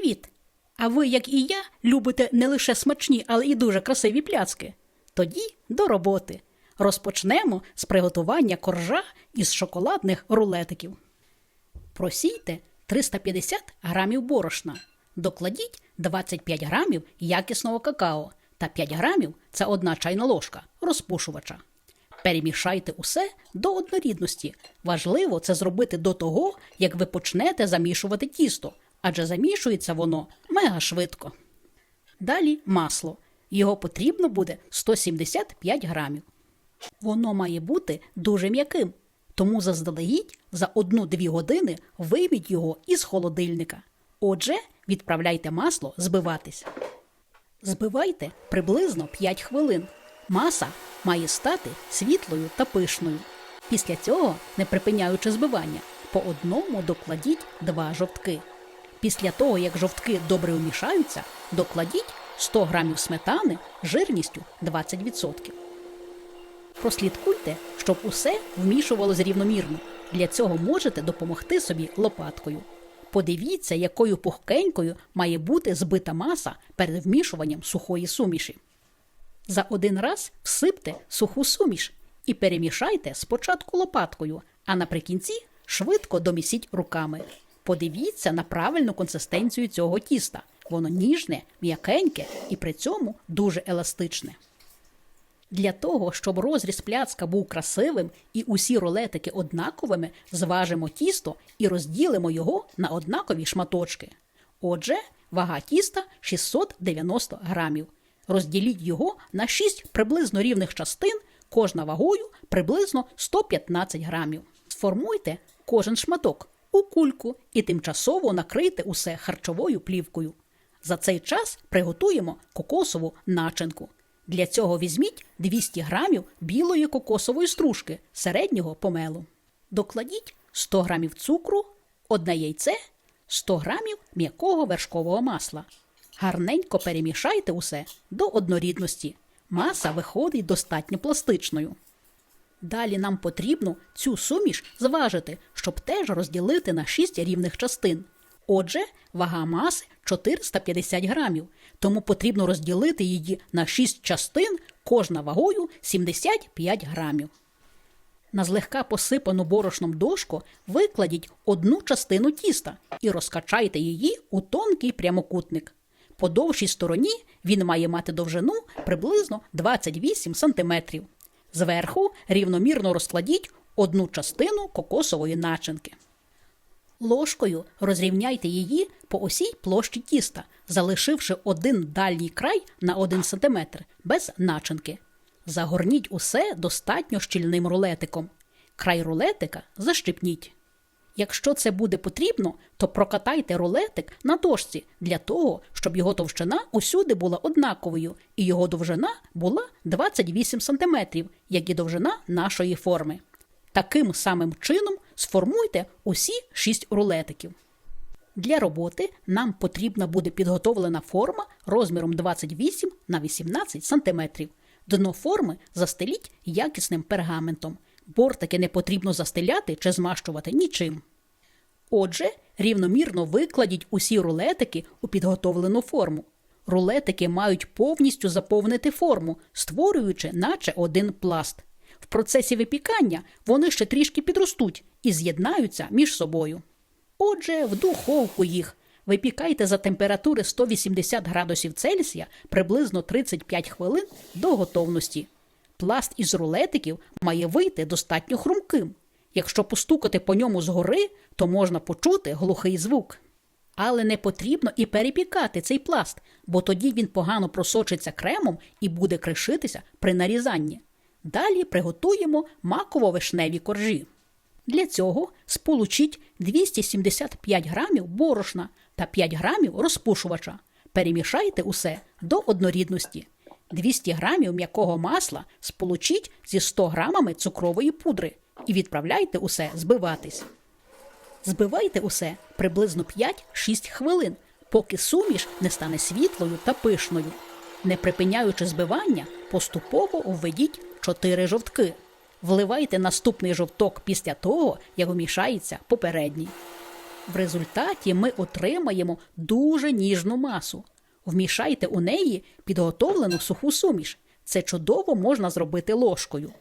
Привіт! А ви, як і я, любите не лише смачні, але й дуже красиві пляцки? Тоді до роботи. Розпочнемо з приготування коржа із шоколадних рулетиків. Просійте 350 грамів борошна. Докладіть 25 грамів якісного какао та 5 грамів це одна чайна ложка розпушувача. Перемішайте усе до однорідності. Важливо це зробити до того, як ви почнете замішувати тісто, адже замішується воно мега швидко. Далі масло. Його потрібно буде 175 грамів. Воно має бути дуже м'яким, тому заздалегідь за 1-2 години вийміть його із холодильника. Отже, відправляйте масло збиватись. Збивайте приблизно 5 хвилин. Маса має стати світлою та пишною. Після цього, не припиняючи збивання, по одному докладіть два жовтки. Після того, як жовтки добре умішаються, докладіть 100 грамів сметани жирністю 20%. Прослідкуйте, щоб усе вмішувалось рівномірно. Для цього можете допомогти собі лопаткою. Подивіться, якою пухкенькою має бути збита маса перед вмішуванням сухої суміші. За один раз всипте суху суміш і перемішайте спочатку лопаткою, а наприкінці швидко домісіть руками. Подивіться на правильну консистенцію цього тіста. Воно ніжне, м'якеньке і при цьому дуже еластичне. Для того, щоб розріз пляцка був красивим і усі рулетики однаковими, зважимо тісто і розділимо його на однакові шматочки. Отже, вага тіста 690 грамів. Розділіть його на 6 приблизно рівних частин, кожна вагою приблизно 115 грамів. Сформуйте кожен шматок у кульку і тимчасово накрийте усе харчовою плівкою. За цей час приготуємо кокосову начинку. Для цього візьміть 200 грамів білої кокосової стружки середнього помелу. Докладіть 100 грамів цукру, одне яйце, 100 грамів м'якого вершкового масла. Гарненько перемішайте усе до однорідності. Маса виходить достатньо пластичною. Далі нам потрібно цю суміш зважити, щоб теж розділити на 6 рівних частин. Отже, вага маси 450 грамів, тому потрібно розділити її на 6 частин, кожна вагою 75 грамів. На злегка посипану борошном дошку викладіть одну частину тіста і розкачайте її у тонкий прямокутник. По довшій стороні він має мати довжину приблизно 28 см. Зверху рівномірно розкладіть одну частину кокосової начинки. Ложкою розрівняйте її по усій площі тіста, залишивши один дальній край на 1 см без начинки. Загорніть усе достатньо щільним рулетиком. Край рулетика защипніть. Якщо це буде потрібно, то прокатайте рулетик на дошці для того, щоб його товщина усюди була однаковою і його довжина була 28 см, як і довжина нашої форми. Таким самим чином сформуйте усі 6 рулетиків. Для роботи нам потрібна буде підготовлена форма розміром 28 на 18 см. Дно форми застеліть якісним пергаментом. Бортики не потрібно застеляти чи змащувати нічим. Отже, рівномірно викладіть усі рулетики у підготовлену форму. Рулетики мають повністю заповнити форму, створюючи наче один пласт. В процесі випікання вони ще трішки підростуть і з'єднаються між собою. Отже, в духовку їх випікайте за температури 180 градусів Цельсія приблизно 35 хвилин до готовності. Пласт із рулетиків має вийти достатньо хрумким. Якщо постукати по ньому згори, то можна почути глухий звук. Але не потрібно і перепікати цей пласт, бо тоді він погано просочиться кремом і буде кришитися при нарізанні. Далі приготуємо маково-вишневі коржі. Для цього сполучіть 275 грамів борошна та 5 грамів розпушувача. Перемішайте усе до однорідності. 200 грамів м'якого масла сполучіть зі 100 грамами цукрової пудри і відправляйте усе збиватись. Збивайте усе приблизно 5-6 хвилин, поки суміш не стане світлою та пишною. Не припиняючи збивання, поступово введіть 4 жовтки. Вливайте наступний жовток після того, як вмішається попередній. В результаті ми отримаємо дуже ніжну масу. Вмішайте у неї підготовлену суху суміш. Це чудово можна зробити ложкою.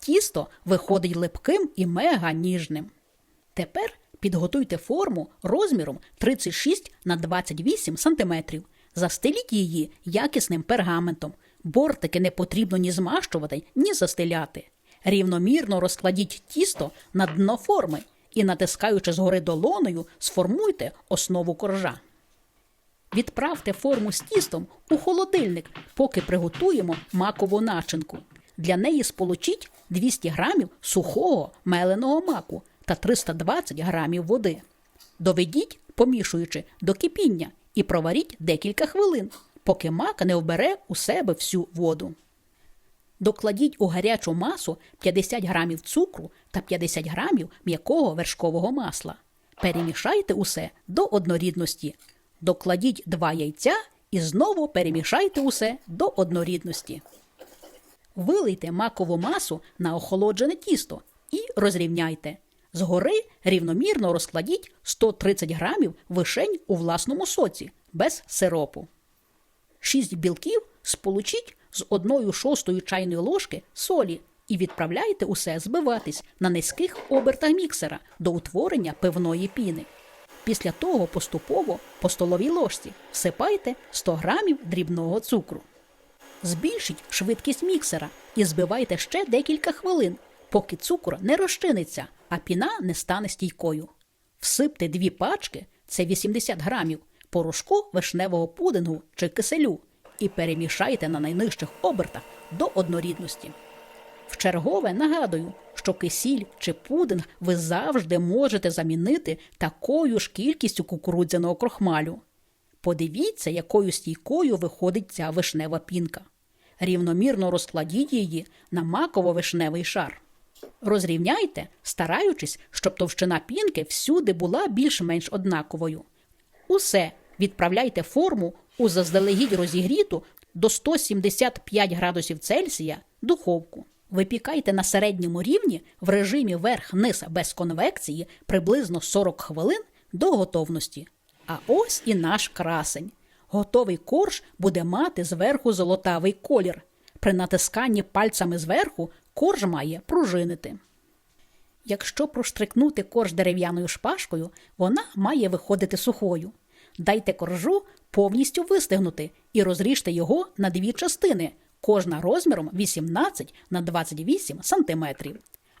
Тісто виходить липким і мега ніжним. Тепер підготуйте форму розміром 36 на 28 см. Застеліть її якісним пергаментом. Бортики не потрібно ні змащувати, ні застеляти. Рівномірно розкладіть тісто на дно форми і, натискаючи згори долоною, сформуйте основу коржа. Відправте форму з тістом у холодильник, поки приготуємо макову начинку. Для неї сполучіть 200 грамів сухого меленого маку та 320 грамів води. Доведіть, помішуючи до кипіння, і проваріть декілька хвилин, поки мак не вбере у себе всю воду. Докладіть у гарячу масу 50 грамів цукру та 50 грамів м'якого вершкового масла. Перемішайте усе до однорідності. Докладіть два яйця і знову перемішайте усе до однорідності. Вилийте макову масу на охолоджене тісто і розрівняйте. Згори рівномірно розкладіть 130 грамів вишень у власному соці без сиропу. 6 білків сполучіть з 1 шостою чайної ложки солі і відправляйте усе збиватись на низьких обертах міксера до утворення пивної піни. Після того поступово по столовій ложці всипайте 100 грамів дрібного цукру. Збільшіть швидкість міксера і збивайте ще декілька хвилин, поки цукор не розчиниться, а піна не стане стійкою. Всипте дві пачки це 80 грамів порошку вишневого пудингу чи киселю і перемішайте на найнижчих обертах до однорідності. Вчергове нагадую, що кисіль чи пудинг ви завжди можете замінити такою ж кількістю кукурудзяного крохмалю. Подивіться, якою стійкою виходить ця вишнева пінка. Рівномірно розкладіть її на маково-вишневий шар. Розрівняйте, стараючись, щоб товщина пінки всюди була більш-менш однаковою. Усе відправляйте форму у заздалегідь розігріту до 175 градусів Цельсія духовку. Випікайте на середньому рівні в режимі верх-низ без конвекції приблизно 40 хвилин до готовності. А ось і наш красень. Готовий корж буде мати зверху золотавий колір. При натисканні пальцями зверху корж має пружинити. Якщо проштрикнути корж дерев'яною шпажкою, вона має виходити сухою. Дайте коржу повністю вистигнути і розріжте його на дві частини, кожна розміром 18 на 28 см.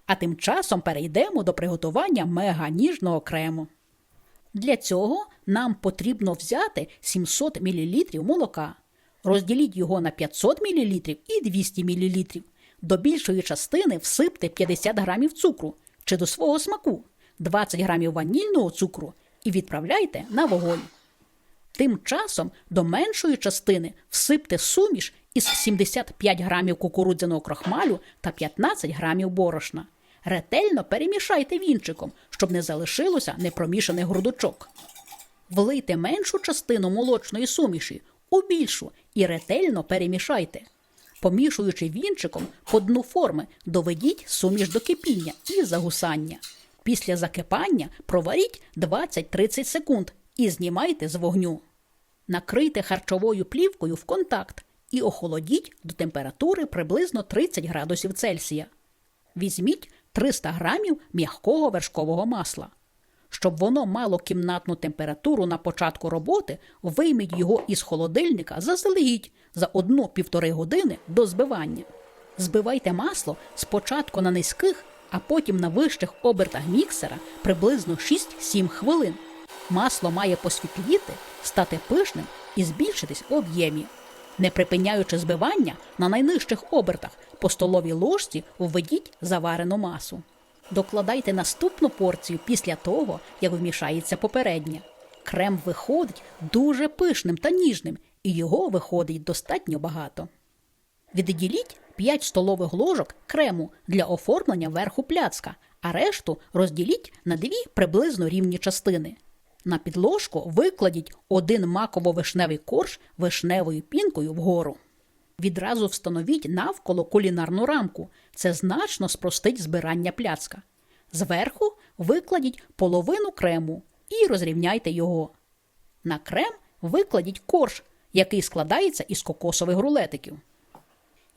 А тим часом перейдемо до приготування меганіжного крему. Для цього нам потрібно взяти 700 мл молока. Розділіть його на 500 мл і 200 мл. До більшої частини всипте 50 грамів цукру чи до свого смаку, 20 грамів ванільного цукру і відправляйте на вогонь. Тим часом до меншої частини всипте суміш із 75 грамів кукурудзяного крохмалю та 15 грамів борошна. Ретельно перемішайте вінчиком, щоб не залишилося непромішаних грудочок. Влийте меншу частину молочної суміші у більшу і ретельно перемішайте. Помішуючи вінчиком по дну форми, доведіть суміш до кипіння і загусання. Після закипання проваріть 20-30 секунд і знімайте з вогню. Накрийте харчовою плівкою в контакт і охолодіть до температури приблизно 30 градусів Цельсія. Візьміть 300 грамів м'якого вершкового масла. Щоб воно мало кімнатну температуру на початку роботи, вийміть його із холодильника заздалегідь за 1-1,5 години до збивання. Збивайте масло спочатку на низьких, а потім на вищих обертах міксера приблизно 6-7 хвилин. Масло має посвітліти, стати пишним і збільшитись в об'ємі. Не припиняючи збивання на найнижчих обертах по столовій ложці введіть заварену масу. Докладайте наступну порцію після того, як вмішається попередня. Крем виходить дуже пишним та ніжним, і його виходить достатньо багато. Відділіть 5 столових ложок крему для оформлення верху пляцка, а решту розділіть на дві приблизно рівні частини. На підложку викладіть один маково-вишневий корж вишневою пінкою вгору. Відразу встановіть навколо кулінарну рамку. Це значно спростить збирання пляцка. Зверху викладіть половину крему. і розрівняйте його. На крем викладіть корж, який складається із кокосових рулетиків.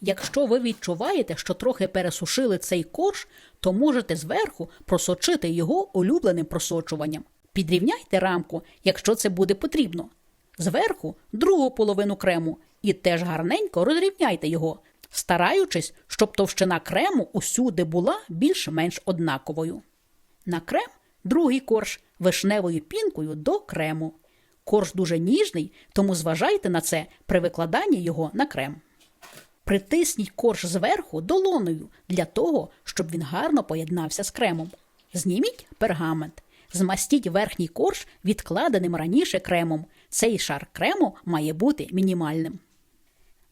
Якщо ви відчуваєте, що трохи пересушили цей корж, то можете зверху просочити його улюбленим просочуванням. Підрівняйте рамку, якщо це буде потрібно. Зверху другу половину крему і теж гарненько розрівняйте його, стараючись, щоб товщина крему усюди була більш-менш однаковою. На крем другий корж вишневою пінкою до крему. Корж дуже ніжний, тому зважайте на це при викладанні його на крем. Притисніть корж зверху долоною для того, щоб він гарно поєднався з кремом. Зніміть пергамент. Змастіть верхній корж відкладеним раніше кремом. Цей шар крему має бути мінімальним.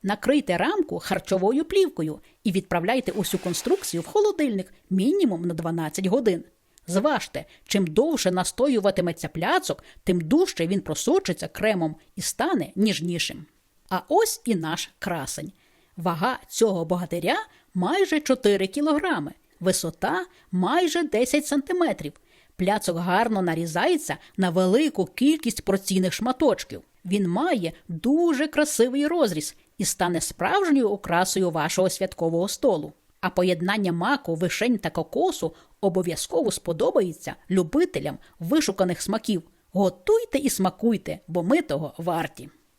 Накрийте рамку харчовою плівкою і відправляйте усю конструкцію в холодильник мінімум на 12 годин. Зважте, чим довше настоюватиметься пляцок, тим дужче він просочиться кремом і стане ніжнішим. А ось і наш красень. Вага цього богатиря майже 4 кілограми, висота майже 10 сантиметрів. Пляцок гарно нарізається на велику кількість порційних шматочків. Він має дуже красивий розріз і стане справжньою окрасою вашого святкового столу. А поєднання маку, вишень та кокосу обов'язково сподобається любителям вишуканих смаків. Готуйте і смакуйте, бо ми того варті.